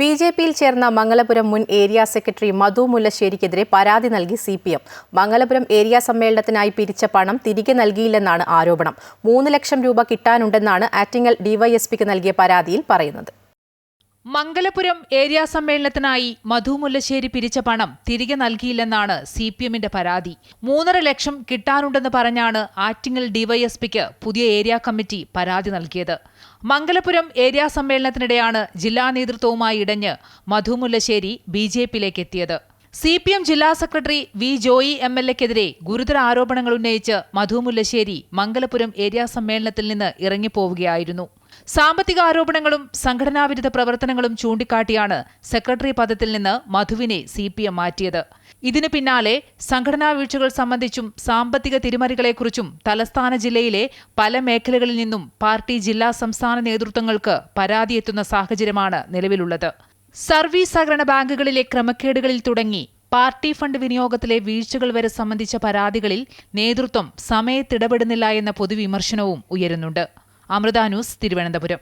B J പിയിൽ ചേർന്ന മംഗലപുരം മുൻ ഏരിയ സെക്രട്ടറി മധു മുല്ലശ്ശേരിക്കെതിരെ പരാതി നൽകി C P M. Mangalapuram area സമ്മേളനത്തിനായി പിരിച്ച പണം തിരികെ നൽകിയില്ലെന്നാണ് ആരോപണം. മൂന്ന് ലക്ഷം രൂപ കിട്ടാനുണ്ടെന്നാണ് ആറ്റിങ്ങൽ ഡിവൈഎസ്പിക്ക് നൽകിയ പരാതിയിൽ പറയുന്നത്. മംഗലപുരം ഏരിയ സമ്മേളനത്തിനായി മധു മുല്ലശ്ശേരി പിരിച്ച പണം തിരികെ നൽകിയില്ലെന്നാണ് സി പി എമ്മിന്റെ പരാതി. മൂന്നര ലക്ഷം കിട്ടാനുണ്ടെന്ന് പറഞ്ഞാണ് ആറ്റിങ്ങൽ ഡിവൈഎസ്പിക്ക് പുതിയ ഏരിയ കമ്മിറ്റി പരാതി നൽകിയത്. മംഗലപുരം ഏരിയ സമ്മേളനത്തിനിടെയാണ് ജില്ലാ നേതൃത്വവുമായി ഇടഞ്ഞ് മധു മുല്ലശ്ശേരി ബി ജെ പിയിലേക്ക് എത്തിയത്. സി പി എം ജില്ലാ secretary V Joy M L എക്കെതിരെ ഗുരുതര ആരോപണങ്ങൾ ഉന്നയിച്ച് മധു മുല്ലശ്ശേരി മംഗലപുരം ഏരിയ സമ്മേളനത്തിൽ നിന്ന് ഇറങ്ങിപ്പോവുകയായിരുന്നു. സാമ്പത്തിക ആരോപണങ്ങളും സംഘടനാവിരുദ്ധ പ്രവർത്തനങ്ങളും ചൂണ്ടിക്കാട്ടിയാണ് സെക്രട്ടറി പദത്തിൽ നിന്ന് മധുവിനെ സി പി എം മാറ്റിയത്. ഇതിനു പിന്നാലെ സംഘടനാ വീഴ്ചകൾ സംബന്ധിച്ചും സാമ്പത്തിക തിരിമറികളെക്കുറിച്ചും തലസ്ഥാന ജില്ലയിലെ പല മേഖലകളിൽ നിന്നും പാർട്ടി ജില്ലാ സംസ്ഥാന നേതൃത്വങ്ങൾക്ക് പരാതിയെത്തുന്ന സാഹചര്യമാണ് നിലവിലുള്ളത്. സർവീസ് സഹകരണ ബാങ്കുകളിലെ ക്രമക്കേടുകളിൽ തുടങ്ങി പാർട്ടി ഫണ്ട് വിനിയോഗത്തിലെ വീഴ്ചകൾ വരെ സംബന്ധിച്ച പരാതികളിൽ നേതൃത്വം സമയത്തിടപെടുന്നില്ല എന്ന പൊതുവിമർശനവും ഉയരുന്നുണ്ട്. അമൃത ന്യൂസ് തിരുവനന്തപുരം.